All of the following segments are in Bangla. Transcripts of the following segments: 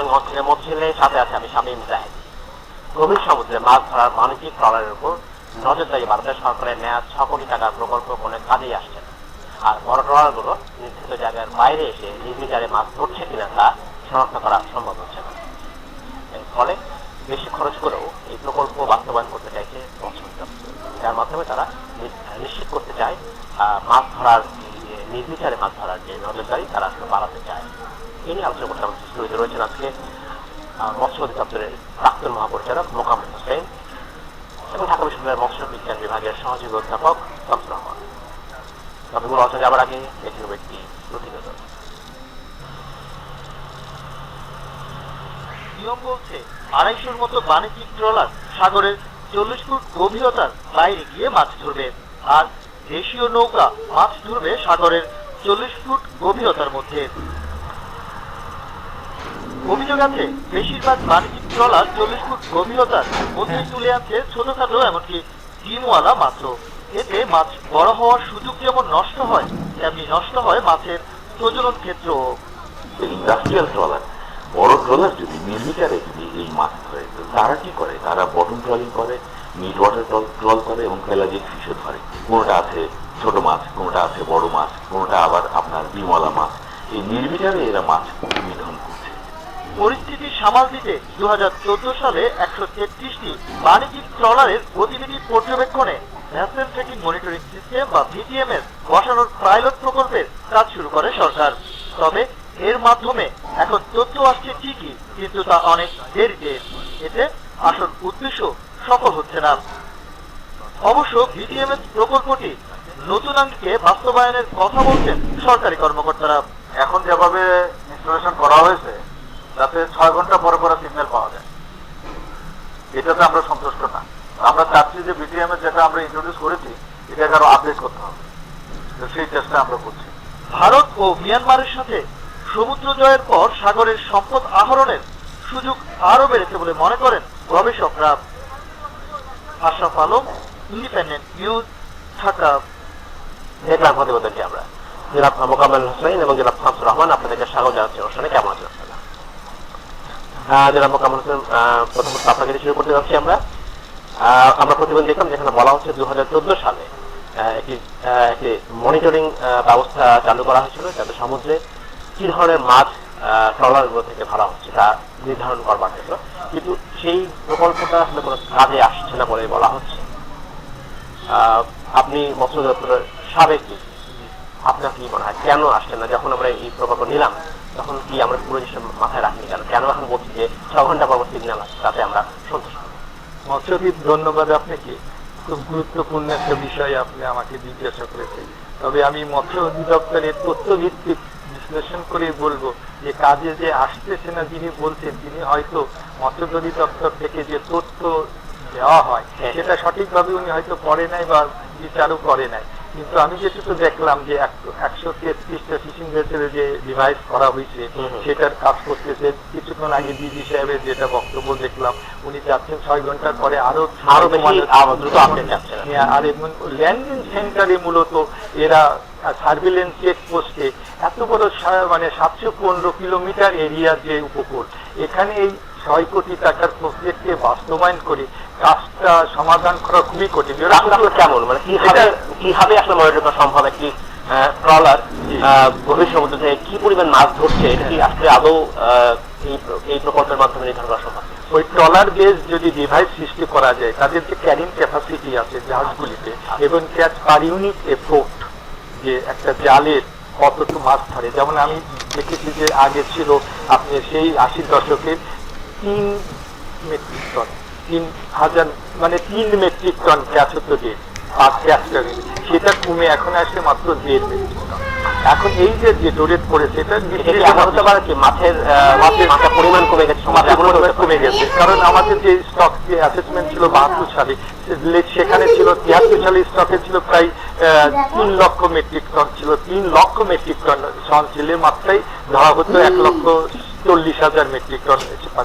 নতুনগঞ্জ থেকে মধ্যে সাথে আছে, আমি শামীম জাহেদ গভীর সমুদ্রে মাছ ধরার বাণিজ্যিক ট্রলারের উপর নজরদারি ভারতের সরকারের নেওয়া ছ কোটি টাকার প্রকল্প কোনো কাজেই আসছে না। আর বড় ট্রলারগুলো নির্দিষ্ট জায়গার বাইরে এসে নির্বিচারে মাছ ধরছে কিনা তা শনাক্ত করা সম্ভব হচ্ছে না। এর ফলে বেশি খরচ করেও এই প্রকল্প বাস্তবায়ন করতে চাইছে মৎস্য যার মাধ্যমে তারা নিশ্চিত করতে চায় মাছ ধরার নির্বিচারে মাছ ধরার যে নজরদারি তারা আসলে বাড়াতে চায়। নিয়ে আলোচনা করতে আমাদের স্টুডিওতে রয়েছেন আজকে মৎস্য অধিদপ্তরের প্রাক্তন মহাপরিচালক মোকাম্মদ হোসেন এবং ঢাকা বিশ্ববিদ্যালয়ের মৎস্য বিজ্ঞান বিভাগের সহযোগী অধ্যাপক শামসুর রহমান তবে আলোচনা যাবার আগে দেখে নেব একটি প্রতিবেদন নিয়ম বলছে, আড়াইশোর মতো বাণিজ্যিক ট্রলার সাগরের চল্লিশ ফুট গভীরতার বাইরে গিয়ে মাছ ধরবে, আর দেশীয় নৌকা মাছ ধরবে সাগরের চল্লিশ ফুট গভীরতার মধ্যে। অভিযোগ আছে বেশিরভাগ বাণিজ্যিক ট্রলার চল্লিশ ফুট গভীরতার মধ্যে তুলে আনছে ছোটখাটো এমনকি ডিমওয়ালা মাত্র। এতে মাছ বড় হওয়ার সুযোগ যেমন নষ্ট হয় তেমনি নষ্ট হয় মাছের প্রজনন ক্ষেত্রও। ইন্ডাস্ট্রিয়াল ট্রলার বড় ট্রলার যদি নির্বিচারে যদি এই মাছ ধরে তারা কি করে? তারা বটন ট্রলিং করে মিড ওয়াটার ট্রল করে এবং পেলাজিক ফিশও ধরে। কোনোটা আছে ছোট মাছ কোনোটা আছে বড় মাছ কোনোটা আবার আপনার বিমলা মাছ। এই নির্বিচারে এরা মাছ করছে পরিস্থিতি সামাল দিতে দু হাজার চোদ্দ সালে একশো তেত্রিশটি বাণিজ্যিক ট্রলারের গতিবিধি পর্যবেক্ষণে ভ্যাসেল ট্রেকিং মনিটরিং সিস্টেম বা ভিটিএমএস বসানোর পাইলট প্রকল্পের কাজ শুরু করে সরকার। তবে এর মাধ্যমে এখন তথ্য আসছে ঠিকই, কিন্তু তা অনেক দেরিতে। এতে আসল উদ্দেশ্য সফল হচ্ছে না। অবশ্য ভিটিএমএস প্রকল্পটি নতুন আঙ্গিকে বাস্তবায়নের কথা বলছেন সরকারি কর্মকর্তারা। এখন যেভাবে ইনস্টলেশন করা হয়েছে তাতে ছয় ঘণ্টা পরে পরে সিগন্যাল পাওয়া যায়। এটাতে আমরা সন্তুষ্ট না। আমরা চাচ্ছি যে বিটিএম যেটা আমরা ইন্ট্রোডিউস করেছি, এটাকে আরও আপডেট করতে হবে। সেই চেষ্টা আমরা করছি। ভারত ও মিয়ানমারের সাথে সমুদ্র জয়ের পর সাগরের সম্পদ আহরণের সুযোগ আরও বেড়েছে বলে মনে করেন গবেষকরা। Ashraf Alam Independent News Dhaka. দেখলাম প্রতিবেদনটি আমরা। জনাব মোকাম্মেল হোসেন এবং জনাব শামসুর রহমান, আপনাদেরকে স্বাগত জানাচ্ছি অনুষ্ঠানে। কেমন আছেন নির্ধারণ করবার জন্য। কিন্তু সেই প্রকল্পটা আসলে কোনো কাজে আসছে না বলে বলা হচ্ছে। আপনি মৎস্য দপ্তরের সাবেক আপনার কি মনে হয়? কেন আসছে না? যখন আমরা এই প্রকল্প নিলাম তখন কি আমরা পুরো জিনিসটা মাথায় রাখিনি? কেন কেন এখন বলছি যে ছ ঘণ্টা পর সিগন্যাল আছে তাতে আমরা সন্তুষ্ট। মৎস্যবিদ ধন্যবাদ আপনাকে। খুব গুরুত্বপূর্ণ একটা বিষয় আপনি আমাকে জিজ্ঞাসা করেছেন। তবে আমি মৎস্য অধিদপ্তরের তথ্যভিত্তিক বিশ্লেষণ করে বলব যে কাজে যে আসতেছে না যিনি বলছেন তিনি হয়তো মৎস্য অধিদপ্তর থেকে যে তথ্য দেওয়া হয় হ্যাঁ। সেটা সঠিকভাবে উনি হয়তো পড়ে নাই বা বিচারও করে নাই। কিন্তু আমি যেটুকু দেখলাম যে একশো তেত্রিশটা ফিশিং ভেসেলে যে ডিভাইস করা হয়েছে। সেটার কাজ করতেছে কিছুক্ষণ আগে ডিজি সাহেবের যেটা বক্তব্য দেখলাম উনি চাচ্ছেন ছয় ঘণ্টার পরে আরও আরও দ্রুত। হ্যাঁ, আর এবং ল্যান্ডিং সেন্টারে মূলত এরা সার্ভিলেন্স চেকপোস্টে এত বড় মানে সাতশো পনেরো কিলোমিটার এরিয়ার যে উপকূল এখানে এই ছয় কোটি টাকার প্রজেক্টকে বাস্তবায়ন করে কাজটা সমাধান করা খুবই কঠিন। কেমন? মানে কীভাবে আসলে সম্ভব? একটি ট্রলার গভীর সমুদ্র থেকে কি পরিমাণ মাছ ধরছে? এটা কি আসলে আদৌ এই প্রকল্পের মাধ্যমে নির্ধারণ করা সম্ভব? ওই ট্রলার বেস যদি ডিভাইস সৃষ্টি করা যায় তাদের যে ক্যারিং ক্যাপাসিটি আছে জাহাজগুলিতে এবং ক্যাচ পার ইউনিট এফোর্ট যে একটা জালের কতটুকু মাছ ধরে। যেমন আমি দেখেছি যে আগে ছিল আপনি সেই আশির দশকের তিন মেট্রিক টন তিন হাজার মানে তিন মেট্রিক টন ক্যাচ হতো ডেট আর ক্যাচ সেটা কমে এখন আসে মাত্র দেড় মেট্রিক টন এখন এই যে যে ডোরেট করেছে এটা এটা কি এমন হতে পারে কি? মাছের মাছের পরিমাণ কমে গেছে? কমে গেছে। কারণ আমাদের যে স্টক যে অ্যাসেসমেন্ট ছিল বাহাত্তর সালে সেখানে ছিল তিয়াত্তর সালে স্টকে ছিল প্রায় তিন লক্ষ মেট্রিক টন ছিল। তিন লক্ষ মেট্রিক টন সহনশীলের মাত্রায় ধরা হতো এক লক্ষ চল্লিশ হাজার মেট্রিক টন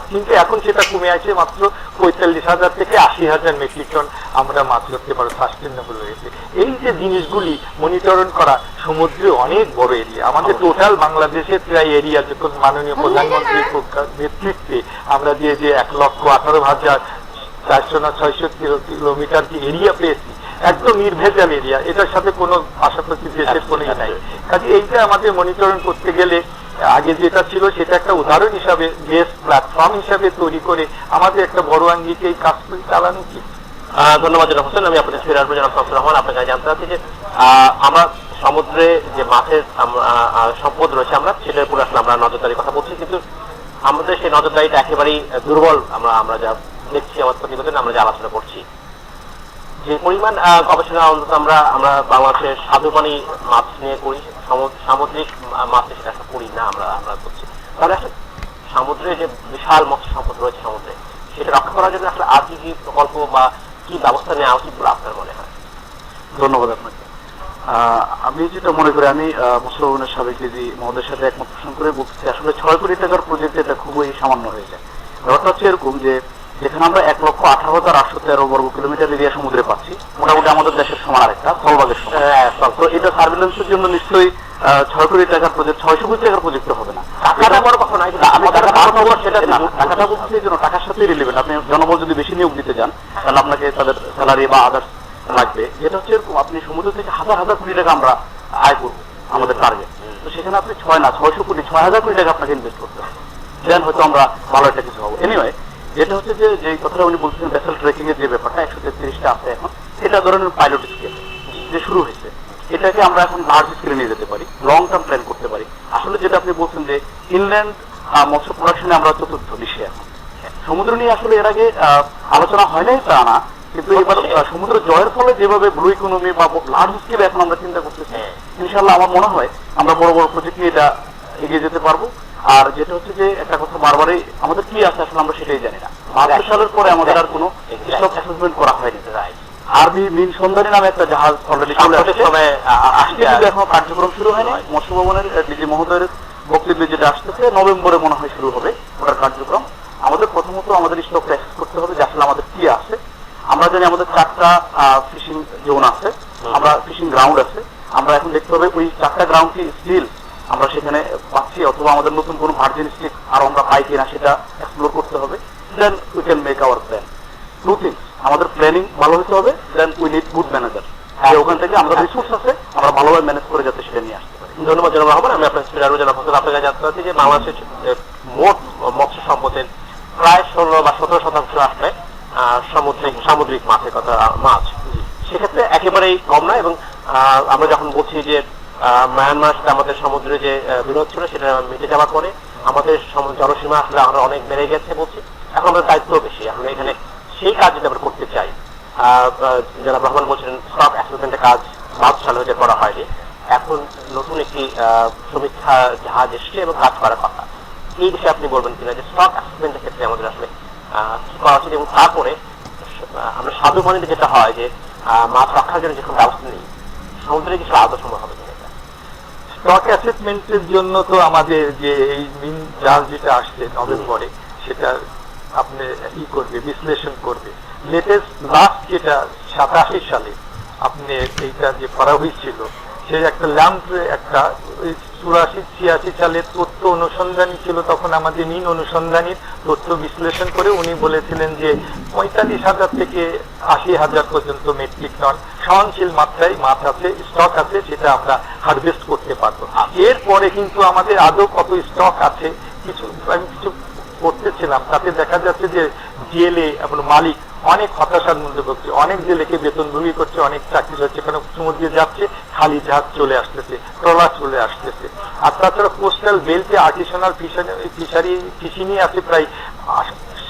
কিন্তু এখন সেটা কমে আছে মাত্র পঁয়তাল্লিশ হাজার থেকে আশি হাজার মেট্রিক টন আমরা মাছ ধরতে পারব সাস্টেনেবল হয়েছে এই যে জিনিসগুলি মনিটরণ করা সমুদ্রে অনেক বড় এরিয়া আমাদের টোটাল বাংলাদেশের প্রায় এরিয়া যখন মাননীয় প্রধানমন্ত্রীর নেতৃত্বে আমরা যে যে এক লক্ষ আঠারো হাজার চারশো না ছয়শো কিলোমিটার যে এরিয়া পেয়েছি একদম নির্ভেজাল এরিয়া এটার সাথে কোনো পাশাপাশি দেশের কোনো নাই। কাজে এইটা আমাদের মনিটরিং করতে গেলে আগে যেটা ছিল সেটা একটা উদাহরণ হিসাবে, বেস প্ল্যাটফর্ম হিসাবে তৈরি করে আমাদের একটা বড় আঙ্গিকে এই কাজগুলি চালানো উচিত। ধন্যবাদ জনাব হোসেন। আমি আপনাদের ফিরে আসব জনাব শামসুর রহমান, আপনার কাছে জানতে চাচ্ছি যে আমরা সমুদ্রে যে মাছের সম্পদ রয়েছে আমরা সেটার উপরে আসলে আমরা নজরদারির কথা বলছি, কিন্তু আমাদের সেই নজরদারিটা একেবারেই দুর্বল। আমরা আমরা যা দেখছি আমার প্রতিবেদনে, আমরা যা আলোচনা করছি। যে পরিমাণ গবেষণা অন্তত আমরা আমরা বাংলাদেশের স্বাদুপানি মাছ নিয়ে করি সামুদ্রিক মাছ সেটা একটা করি না আমরা আমরা করছি। তাহলে আসলে সমুদ্রে যে বিশাল মৎস্য সম্পদ রয়েছে সমুদ্রে, সেটা রক্ষা করার জন্য আসলে আর কি কি প্রকল্প বা কি ব্যবস্থা নেওয়া উচিত বলে আপনার মনে হয়? ধন্যবাদ আপনাকে। আমি যেটা মনে করি, আমি মুসলমানের সাবেক দিদি মহোদয়ের সাথে একমত পোষণ করে বলতেছি, আসলে ছয় কোটি টাকার প্রজেক্ট এটা খুবই সামান্য হয়ে যায়। ব্যাপারটা হচ্ছে এরকম যে, যেখানে আমরা এক লক্ষ আঠারো হাজার আটশো তেরো বর্গ কিলোমিটার এরিয়া সমুদ্রে পাচ্ছি, মোটামুটি আমাদের দেশের সমান আরেকটা স্থলভাগের তো এটা সার্ভিলেন্সের জন্য নিশ্চয়ই ছয় কোটি টাকার প্রজেক্ট ছয়শো কোটি টাকার প্রজেক্ট হবে না। টাকাটা বড় কথা নয় সেটা সেটা টাকাটা বলছি এই জন্য টাকার সাথে রিলেভেন্ট আপনি জনবল যদি বেশি নিয়োগ দিতে যান তাহলে আপনাকে তাদের স্যালারি বা আদার্স লাগবে। যেটা হচ্ছে এরকম আপনি সমুদ্র থেকে হাজার হাজার কোটি টাকা আমরা আয় করব আমাদের টার্গেট তো সেখানে আপনি ছয় না ছয়শো কোটি ছয় হাজার কোটি টাকা আপনাকে ইনভেস্ট করতে হবে। দেন হয়তো আমরা ভালো একটা কিছু হব এনিওয়ে যেটা হচ্ছে যে যে কথাটা উনি বলছেন ভেসেল ট্রেকিং এর যে ব্যাপারটা একশো তেত্রিশটা আছে এখন এটা ধরনের পাইলট স্কেল যে শুরু হয়েছে। এটাকে আমরা এখন লার্জ স্কেলে নিয়ে যেতে পারি লং টার্ম প্ল্যান করতে পারি। আসলে যেটা আপনি বলছেন যে ইনল্যান্ড মৎস্য প্রোডাকশনে আমরা চতুর্থ বিশ্বে এখন সমুদ্র নিয়ে আসলে এর আগে আলোচনা হয় নাই তা না, কিন্তু এবার সমুদ্র জয়ের ফলে যেভাবে ব্লু ইকোনমি বা লার্জ স্কেলে এখন আমরা চিন্তা করতেছি ইনশাল্লাহ আমার মনে হয় আমরা বড় বড় প্রজেক্ট নিয়ে এটা এগিয়ে যেতে পারব। আর যেটা হচ্ছে যে, একটা কথা বারবারই আমাদের কি আছে আসলে আমরা সেটাই জানি না। সালের পরে আমাদের আর কোনো স্টক অ্যাসেসমেন্ট করা হয়নি। আরবি মিন সন্ধানী নামে একটা জাহাজ অলরেডি চলে আসছে। আ- আজকে কিন্তু এখনও কার্যক্রম শুরু হয়নি। মৎস্য ভবনের ডিজি মহোদয়ের বক্তব্যে যেটা আসতেছে নভেম্বরে মনে হয় শুরু হবে ওটার কার্যক্রম। আমাদের প্রথমত আমাদের স্টকটা অ্যাক্সেস করতে হবে যে আসলে আমাদের কি আছে আমরা জানি আমাদের চারটা ফিশিং জোন আছে। আমরা ফিশিং গ্রাউন্ড আছে। আমরা এখন দেখতে হবে ওই চারটা গ্রাউন্ড কি স্টিল আমরা সেখানে পাচ্ছি অথবা আমাদের নতুন কোনো ভার্জিন স্টিক আর আমরা পাই কিনা সেটা এক্সপ্লোর করতে হবে। Then we can make our plan two things আমাদের প্ল্যানিং ভালো হতে হবে then we need good manager ওখান থেকে আমরা রিসোর্স আছে আমরা ভালোভাবে ম্যানেজ করে যাতে সেটা নিয়ে আসতে পারি ধন্যবাদ জনাব রহমান আমি আপনার ফিরে আসব জনাব চাচ্ছি যে বাংলাদেশের মোট মৎস্য সম্পদের প্রায় ষোলো বা সতেরো শতাংশ আসলে সামুদ্রিক সামুদ্রিক মাছের কথা মাছ। সেক্ষেত্রে একেবারেই কম নয় এবং আমরা যখন বলছি যে মায়ানমার সাথে আমাদের সমুদ্রে যে বিরোধ ছিল সেটা মিটে যাওয়ার পরে আমাদের সম- জলসীমা আসলে আমরা অনেক বেড়ে গেছে বলছি। এখন আমাদের দায়িত্ব বেশি। আমরা এখানে সেই কাজ যদি আমরা করতে চাই। জনাব রহমান বলছিলেন স্টক অ্যাসেসমেন্টের কাজ বাদ সাল হতে করা হয়নি। নতুন একটি সমীক্ষা জাহাজ এসছে এবং কাজ করার কথা। এই বিষয়ে আপনি বলবেন কিনা যে স্টক অ্যাসেসমেন্টের ক্ষেত্রে আমাদের আসলে কি করা উচিত এবং তারপরে আমরা সাধু পানিতে যেটা হয় যে মাছ রক্ষার জন্য যখন ব্যবস্থা নেই, সমুদ্রে কিছু আদৌ সম্ভব হবে স্টক অ্যাসেসমেন্টের জন্য তো আমাদের যে এই মিন জাল যেটা আসছে নভেম্বরে, সেটা আপনি ই করবে, বিশ্লেষণ করবে। লেটেস্ট লাস্ট যেটা সাতাশি সালে আপনি এইটা যে করা হয়েছিল সে একটা ল্যাম্প, একটা চুরাশি, ছিয়াশি সালের তথ্য অনুসন্ধানী ছিল তখন আমাদের মিন অনুসন্ধানীর তথ্য বিশ্লেষণ করে উনি বলেছিলেন যে পঁয়তাল্লিশ হাজার থেকে আশি হাজার পর্যন্ত মেট্রিক টন সহনশীল মাত্রায় মাছ আছে, স্টক আছে, সেটা আমরা হারভেস্ট করতে পারব। এরপরে কিন্তু আমাদের আদৌ কত স্টক আছে, কিছু আমি কিছু করতেছিলাম, তাতে দেখা যাচ্ছে যে জেলে এবং মালিক অনেক হতাশার মধ্যে ভুগছে, অনেক জেলেকে বেতন ভুগি করছে, অনেক চাকরি হচ্ছে, এখানে সমুদ্রে যাচ্ছে, খালি জাহাজ চলে আসতেছে, ট্রলার চলে আসতেছে। আর তাছাড়া কোস্টাল বেল্টে আর্টিসানাল ফিশারি ফিশিংই আছে প্রায়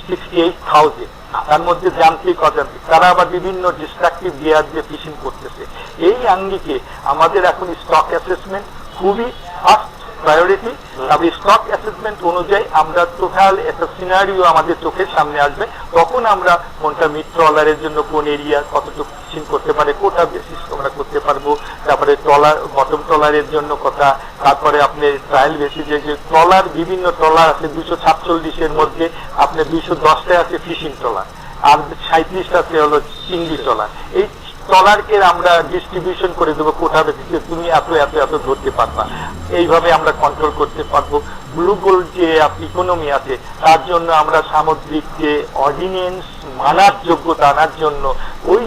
সিক্সটি এইট থাউজেন্ড তার মধ্যে যান্ত্রিক, অযান্ত্রিক, তারা আবার বিভিন্ন ডিস্ট্রাকটিভ গিয়ার দিয়ে ফিশিং করতেছে। এই আঙ্গিকে আমাদের এখন স্টক অ্যাসেসমেন্ট খুবই ফার্স্ট প্রায়োরিটি তবে স্টক অ্যাসেসমেন্ট অনুযায়ী আমরা টোটাল একটা সিনারিও আমাদের চোখের সামনে আসবে। তখন আমরা কোনটা মিড ট্রলারের জন্য কোন এরিয়া কতটুকু ফিশিং করতে পারে কোটা বেসিস আমরা করতে পারব, তারপরে ট্রলার বটম ট্রলারের জন্য কথা, তারপরে আপনি ট্রায়াল বেসিসে যে ট্রলার, বিভিন্ন ট্রলার আছে, দুশো সাতচল্লিশের মধ্যে আপনি দুইশো দশটায় আছে ফিশিং ট্রলার, আর সাঁত্রিশটাতে হলো চিংড়ি ট্রলার। এই ট্রলারকে আমরা ডিস্ট্রিবিউশন করে দেবো কোথা থেকে তুমি এত এত এত ধরতে পারবা। এইভাবে আমরা কন্ট্রোল করতে পারব। ব্লু গোল্ড যে ইকোনমি আছে তার জন্য আমরা সামুদ্রিক যে অর্ডিনেন্স মানার যোগ্যতা আনার জন্য ওই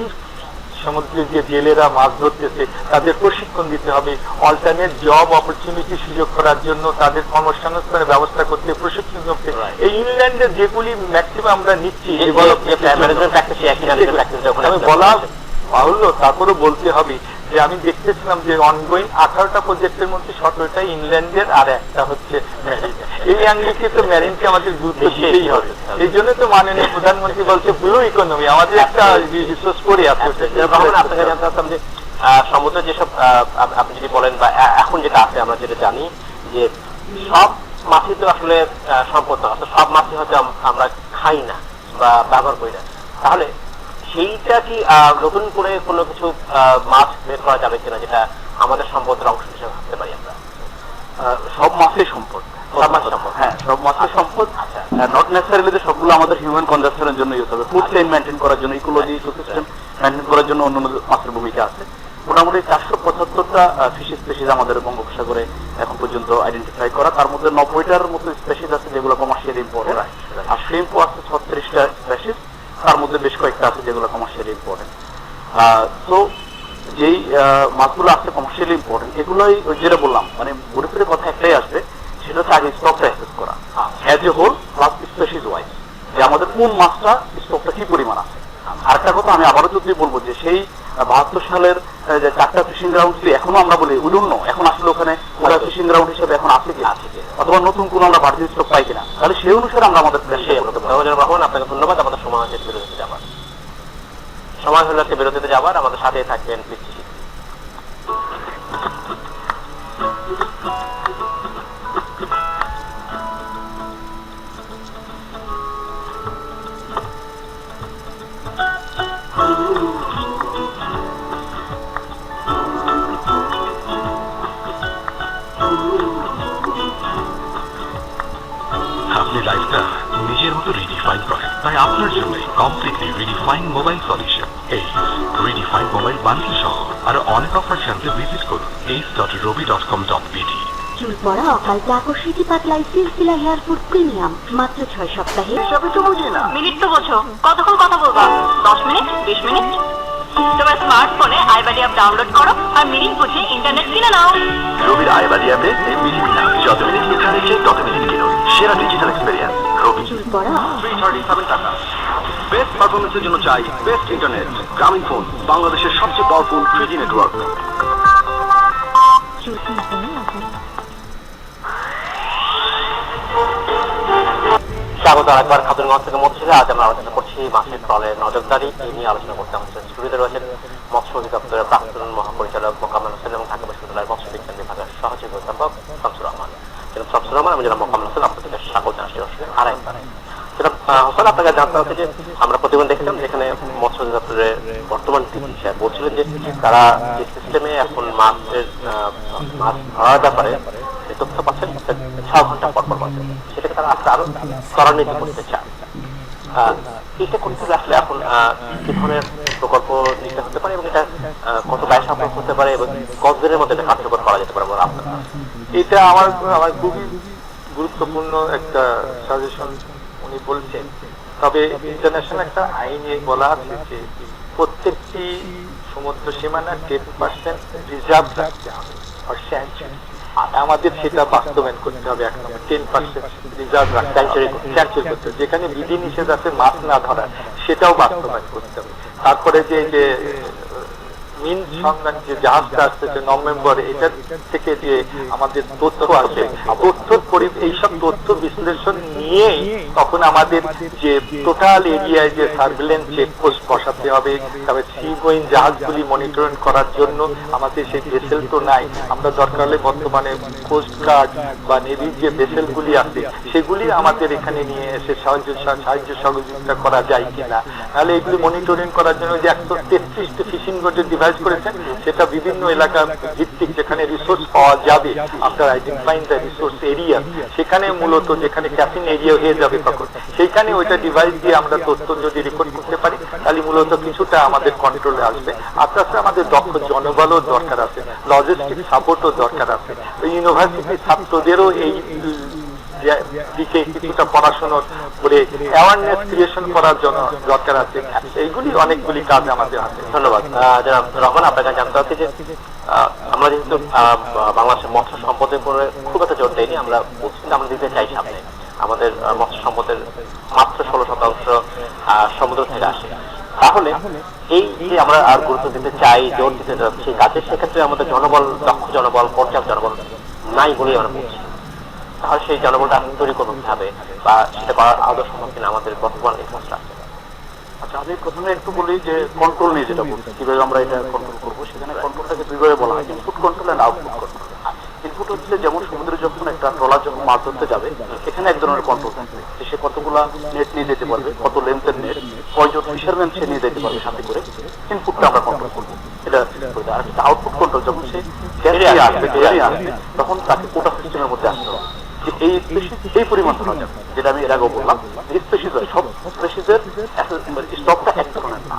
সমুদ্রে যে জেলেরা মাছ ধরতেছে তাদের প্রশিক্ষণ দিতে হবে। অল্টারনেট জব অপরচুনিটি সুযোগ করার জন্য তাদের কর্মসংস্থানের ব্যবস্থা করতে প্রশিক্ষণ করতে এই ইংল্যান্ডে যেগুলি ম্যাক্সিমাম আমরা নিচ্ছি বলা বাহুল্য তারপরে বলতে হবে যে আমি দেখতেছিলাম যে অনগোয়িং আঠারোটা প্রজেক্টের মধ্যে সতেরোটা ইংল্যান্ডের আর একটা হচ্ছে এই অ্যাঙ্গেলকে তো ম্যারিনকে আমাদের গুরুত্ব দিতেই হবে। এই জন্য তো মাননীয় প্রধানমন্ত্রী বলছে ব্লু ইকোনমি আমাদের একটা রিসোর্স করে আছে সমুদ্রে যেসব আপনি যদি বলেন বা এখন যেটা আছে আমরা যেটা জানি, যে সব মাছই তো আসলে সম্পদ না সব মাছই হয়তো আমরা খাই না বা ব্যবহার করি না। তাহলে সেইটা কি নতুন করে কোনো কিছু মাছ বের করা যাবে কিনা যেটা আমাদের সম্পদের অংশ হিসেবে ভাবতে পারি আমরা? সব মাছের সম্পদ। সব মাছের সম্পদ। হ্যাঁ সব মাছের সম্পদ। নট নেসেসারিলি যে সবগুলো আমাদের হিউম্যান কনজাম্পশনের জন্য ইউজ হবে। ফুড চেইন মেনটেন করার জন্য ইকোলজি ইকোসিস্টেম মেনটেন করার জন্য অন্য অন্য মাছের ভূমিকা আছে। মোটামুটি চারশো পঁচাত্তরটা ফিশ স্পেসিস আমাদের বঙ্গোপসাগরে এখন পর্যন্ত আইডেন্টিফাই করা। তার মধ্যে নব্বইটার মতো স্পেসিস আছে যেগুলো কমার্শিয়ালি ইম্পর্টেন্ট আর শ্রিম্পও আছে ছত্রিশটা স্পেসিস তার মধ্যে বেশ কয়েকটা আছে যেগুলো কমার্শিয়ালি ইম্পর্টেন্ট তো যেই মাছগুলো আছে কমার্শিয়ালি ইম্পর্টেন্ট এগুলোই যেটা বললাম মানে ফিরে কথা একটাই আসবে সেটা হচ্ছে আগে স্টকটা অ্যাসেস করা। As a whole plus species wise যে আমাদের কোন মাছটা স্টকটা কি পরিমাণ আছে। আরেকটা কথা আমি আবারও যদি বলব যে সেই বাহাত্তর সালের যে চারটা ফিশিং গ্রাউন্ড ছিল এখনও আমরা বলি উডুন্ন এখন আসলে ওখানে ওটা ফিশিং গ্রাউন্ড হিসেবে এখন আছে কি? আছে। অথবা নতুন কোনো আমরা বাড়তি স্টক পাই কিনা। তাহলে সেই অনুসারে আমরা আমাদের আপনাকে ধন্যবাদ। সময় হচ্ছে বিরতিতে যাবার সময় হলো বিরতিতে যাবার আমাদের সাথে থাকবেন পিচ্ছি চুল পড়া অকাল আকর্ষিতি পাতলাই সিলসিলা হেয়ার ফুড প্রিমিয়াম মাত্র ছয় সপ্তাহে। মিনিট তো বোঝো। কতক্ষণ কথা বলবা? দশ মিনিট বিশ মিনিট? তোমার স্মার্টফোনে আইবাডি অ্যাপ ডাউনলোড করো আর মিনিট বুঝে ইন্টারনেট কিনে নাও। রবির আইবাদি অ্যাপে এমবিডি বিনা যত মিনিট তত মিনিট কিনুন সেরা digital experience Robi. Three thirty seven টাকা। বেস্ট পারফরমেন্সের জন্য চাই বেস্ট ইন্টারনেট গ্রামীণ ফোন বাংলাদেশের সবচেয়ে পাওয়ারফুল থ্রি জি নেটওয়ার্ক স্বাগত খাতুনগঞ্জ থেকে আজ আমরা আলোচনা করছি মাছের নজরদারি। এই নিয়ে আলোচনা করতে আমাদের রয়েছেন মৎস্য অধিদপ্তরের প্রাক্তন মহাপরিচালক হোসেন এবং ঢাকা বিশ্ববিদ্যালয়ের মৎস্য বিজ্ঞান বিভাগের সহযোগী অধ্যাপক শামসুর রহমান। শামসুর রহমান, আমি হোসেন স্বাগত জানাচ্ছি হোসেন, আপনাকে জানতে হচ্ছে যে আমরা প্রতিবেদন দেখলাম যেখানে মৎস্য অধিদপ্তরের বর্তমান বলছিলেন যে তারা যে সিস্টেমে এখন মাছের মাছ ধরার ব্যাপারে তথ্য পাচ্ছেন ছ ঘণ্টা পর পর পাচ্ছেন তারা আরও ত্বরান্বিত করতে চান এটা করতে আসলে এখন কি ধরনের প্রকল্প নিতে হতে পারে এবং এটা কত ব্যয় সাপেক্ষ হতে পারে এবং কতদিনের মধ্যে এটা কার্যকর করা যেতে পারে বলে আপনার? এটা আমার আমার খুবই গুরুত্বপূর্ণ একটা সাজেশন উনি বলছেন। তবে ইন্টারন্যাশনাল একটা আইনে বলা আছে যে প্রত্যেকটি সমুদ্র সীমানা টেন পার্সেন্ট রিজার্ভ রাখতে হবে আমাদের সেটা বাস্তবায়ন করতে হবে এক টেন পার্সেন্ট রিজার্ভ রাখতে স্যাংচুরি করতে যেখানে বিধি নিষেধ আছে মাছ না ধরার সেটাও বাস্তবায়ন করতে হবে। তারপরে যে মিন যে জাহাজটা এটা থেকে যে আমাদের তথ্য আসে তথ্য এইসব তথ্য বিশ্লেষণ তখন আমাদের যে টোটাল এরিয়ায় যে সার্ভিলেন্স চেকপোস্ট বসাতে হবে, তবে জাহাজগুলি মনিটরিং করার জন্য আমাদের সেই ভেসেল তো নাই। আমরা দরকার হলে বর্তমানে কোস্ট গার্ড বা নেভির যে ভেসেলগুলি আছে, সেগুলি আমাদের এখানে নিয়ে এসে সাহায্য সাহায্য সহযোগিতা করা যায় কিনা। তাহলে এগুলি মনিটরিং করার জন্য যে একশো তেত্রিশটি ফিশিং বোটের ডিভাইস করেছেন, সেটা বিভিন্ন এলাকা ভিত্তিক যেখানে রিসোর্স পাওয়া যাবে after identifying the resource area সেখানে মূলত যেখানে ক্যাফিন এরিয়া হয়ে যাবে তখন, সেইখানে ওইটা ডিভাইস দিয়ে আমরা তথ্য যদি রেকর্ড করতে পারি, তাহলে মূলত কিছুটা আমাদের কন্ট্রোলে আসবে। আস্তে আস্তে আমাদের দক্ষ জনবলও দরকার আছে লজিস্টিক সাপোর্টও দরকার আছে। ইউনিভার্সিটি ছাত্রদেরও এই দিকে কিছুটা পড়াশোনার করে অ্যাওয়ারনেস ক্রিয়েশন করার জন্য দরকার আছে। এইগুলি অনেকগুলি কাজ আমাদের আছে ধন্যবাদ। জনাব রহমান আপনাকে জানতে হচ্ছে যে আমরা যেহেতু বাংলাদেশের মৎস্য সম্পদের উপরে খুব একটা জোর দেয়নি আমরা বলছি আমরা দিতে চাই সামনে। আমাদের মৎস্য সম্পদের মাত্র ষোলো শতাংশ সমুদ্র থেকে আসে। তাহলে এই যে আমরা আর গুরুত্ব দিতে চাই, জোর দিতে যাচ্ছি কাজে সেক্ষেত্রে আমাদের জনবল, দক্ষ জনবল, পর্যাপ্ত জনবল নাই বলেই আমরা বলছি। তাহলে সেই জনবলটা আসলে তৈরি করতে হবে বা সেটা করার আদৌ সম্ভব কিনা আমাদের বর্তমান আচ্ছা আমি প্রথমে একটু বলি যে কন্ট্রোল নিয়ে যেটা বলছি কীভাবে আমরা এটা কন্ট্রোল করব সেখানে কন্ট্রোলটাকে দুইভাবে বলা হয় input control and output control input হচ্ছে যেমন সমুদ্রে যখন একটা ট্রলার যখন মাছ ধরতে যাবে এখানে এক ধরনের কন্ট্রোল থাকবে। যে সে কতগুলা নেট নিয়ে যেতে পারবে কত লেন্থের নেট কয়জন ফিশারম্যান সে নিয়ে যেতে পারবে সাথে করে ইনপুটটা আমরা কন্ট্রোল করব। এটা আর আউটপুট কন্ট্রোল যখন সে আসবে আসবে তখন তাকে কোটা সিস্টেমের মধ্যে আসতে হবে যে এই স্পেসিস এই পরিমাণ ধরা যাবে যেটা আমি এর আগেও বললাম যে স্পেসিস সব স্পেসিসের স্টকটা এক ধরনের না।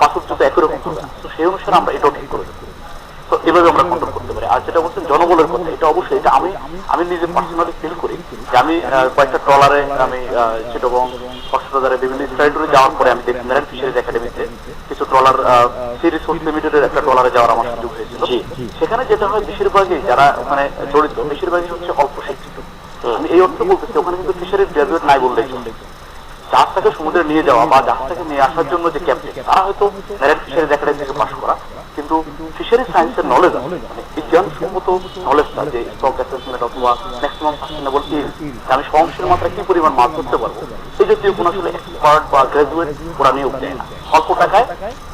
পাথর যদি একই রকম তো সেই অনুসারে আমরা এটাও ঠিক করে তো এভাবে আমরা কন্ট্রোল করতে পারি। আর যেটা বলছেন জনবলের কথা এটা অবশ্যই এটা আমি আমি নিজে পার্সোনালি ফিল করি যে আমি কয়েকটা ট্রলারে আমি চিটবং কক্সবাজারে বিভিন্ন স্টাইডরে যাওয়ার পরে আমি দেখি মেরাইন ফিশারিজ একাডেমিতে কিছু ট্রলার সি রিসোর্স লিমিটেডের একটা ট্রলারে যাওয়ার আমার সুযোগ হয়েছিল। সেখানে যেটা হয় বেশিরভাগই যারা ওখানে জড়িত বেশিরভাগই হচ্ছে অল্প এই অর্থ বলতেছি, ওখানে কিন্তু ফিশারিজ গ্রাজুয়েট নাই বললেই চলে জাহাজটাকে সমুদ্রে নিয়ে যাওয়া বা জাহাজটাকে নিয়ে আসার জন্য যে ক্যাপ্টেন তারা হয়তো মেরিন ফিশারিজ একাডেমি থেকে পাশ করা। কিন্তু ফিশারি সায়েন্সের নলেজ আছে মানে বিজ্ঞানসম্মত নলেজটা যে স্টক অ্যাসেসমেন্ট অথবা ম্যাক্সিমাম সাস্টেনেবল আমি সংসের মাত্রা কি পরিমাণ মাছ ধরতে পারব, এই জাতীয় কোনো আসলে এক্সপার্ট বা গ্রাজুয়েট ওরা নিয়োগ দেয় না। অল্প টাকায়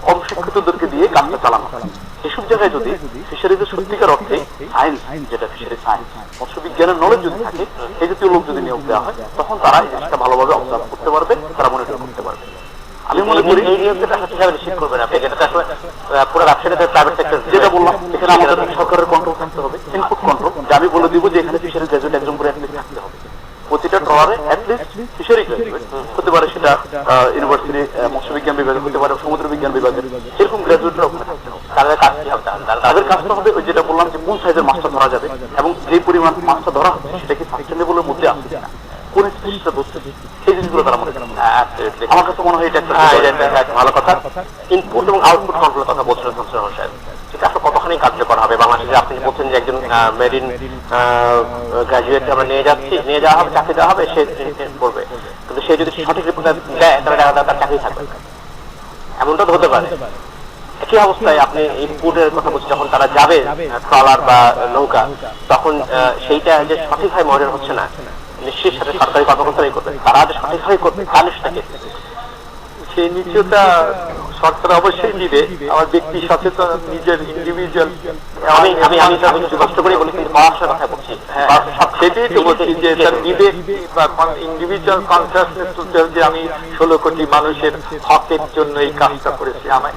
কম শিক্ষিতদেরকে দিয়ে কাজটা চালানো হয়। এসব জায়গায় যদি ফিশারিজের সত্যিকার অর্থে সায়েন্স যেটা ফিশারি সায়েন্স মৎস্য বিজ্ঞানের নলেজ যদি থাকে এই জাতীয় লোক যদি নিয়োগ দেওয়া হয় তখন তারা এই জিনিসটা ভালোভাবে অবজার্ভ করতে পারবে তারা মনিটর করতে পারবে। আমি মনে করি এই নিয়োগটা কীভাবে নিশ্চিত করবেন আপনি আসলে পুরো ব্যবসাটা প্রাইভেট সেক্টর যেটা বললাম এখানে আমাদের সরকারের কন্ট্রোল থাকতে হবে ইনপুট কন্ট্রোল যে আমি বলে দিব যে এখানে ফিশারি গ্রাজুয়েট একজন করে অ্যাটলিস্ট থাকতে হবে। প্রতিটা ট্রলারে অ্যাটলিস্ট ফিশারি গ্রাজুয়েট হতে পারে সেটা ইউনিভার্সিটি মৎস্য বিজ্ঞান বিভাগে হতে পারে সমুদ্র বিজ্ঞান বিভাগের এরকম গ্রাজুয়েটরা তাদের কাজ কি হবে তাদের কাজটা হবে ওই যেটা বললাম যে কোন সাইজের মাছটা ধরা যাবে এবং যে পরিমাণ মাছটা ধরা হচ্ছে সেটা কি সাস্টেনেবলের মধ্যে আসছে কিনা? কোন স্পেসিসটা ধরছে? সেই জিনিসগুলো তারা মনে করেন আমার কাছে মনে হয় এটা একটা হ্যাঁ, একটা ভালো কথা। ইনপুট এবং আউটপুট কন্ট্রোলের কথা বলছিলেন শামসুর সাহেব। সেটা আসলে কতখানি কার্যকর হবে? বাংলাদেশে আপনি বলছেন যে একজন মেরিন গ্রাজুয়েট আমরা নিয়ে যাচ্ছি নিয়ে যাওয়া হবে চাকরি দেওয়া হবে সে করবে। কিন্তু সে যদি সঠিক রিপোর্ট দেয় তাহলে দেখা তার চাকরি থাকবে এমনটা তো হতে পারে। একই অবস্থায় আপনি ইনপুটের কথা বলছি যখন তারা যাবে, ট্রলার বা নৌকা, তখন সেইটা যে সঠিকভাবে মনিটর হচ্ছে না। নিশ্চয়ই সাথে সরকারি কর্মকর্তারাই করবে। তারা যে সঠিকভাবে করবে তার নিশ্চয়ই সেই নিশ্চয়তা সরকার অবশ্যই দিবে। আমার ব্যক্তি সচেতন নিজের ইন্ডিভিজুয়াল আমি আমি আমি কষ্ট করে বলি কিন্তু কথা বলছি হ্যাঁ। সেটাই তো বলছি যে তার বিবেক বা ইন্ডিভিজুয়াল কনসাসনেস যে আমি ষোলো কোটি মানুষের হকের জন্য এই কাজটা করেছি। আমার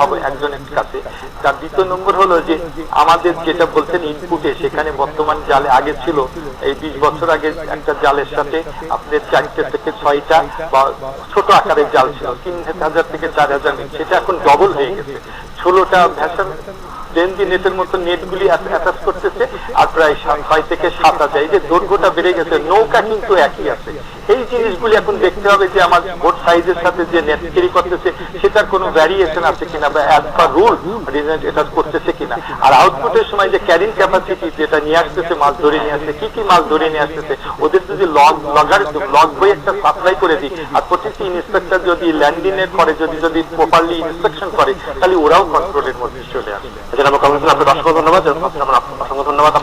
হবে একজনের কাছে। তার দ্বিতীয় নম্বর হলো যে আমাদের যেটা বলছেন ইনপুটে সেখানে বর্তমান জালে আগে ছিল। এই বিশ বছর আগে একটা জালের সাথে আপনার চারটে থেকে ছয়টা বা ছোট আকারের জাল ছিল। তিন হাজার থেকে চার হাজার নেট সেটা এখন ডবল হয়ে গেছে। ষোলোটা ভ্যাসন ডেনজি নেটের মতো নেটগুলি অ্যাটাচ করতেছে, আর প্রায় ছয় থেকে সাত হাজার। এই যে দৈর্ঘ্যটা বেড়ে গেছে, নৌকা কিন্তু একই আছে। এই জিনিসগুলি এখন দেখতে হবে যে আমার বোট সাইজের সাথে যে নেট তৈরি করতেছে, সেটার কোনো ভ্যারিয়েশন আছে কিনা বা অ্যাজ পার রুল এটা করতেছে আর আউটপুটের সময় যে ক্যারিং ক্যাপাসিটি যেটা নিয়ে আসতেছে মাছ ধরে নিয়ে আসছে, কি কি মাছ ধরে নিয়ে আসতেছে, ওদের যদি লগ লগার লগ বই একটা সাপ্লাই করে দিই, আর প্রতিটি ইন্সপেক্টর যদি ল্যান্ডিং এর পরে যদি যদি প্রপারলি ইন্সপেকশন করে, তাহলে ওরাও কন্ট্রোলের মধ্যে চলে আসবে আমার কমিশন আপনার অসংখ্য ধন্যবাদ অসংখ্য ধন্যবাদ।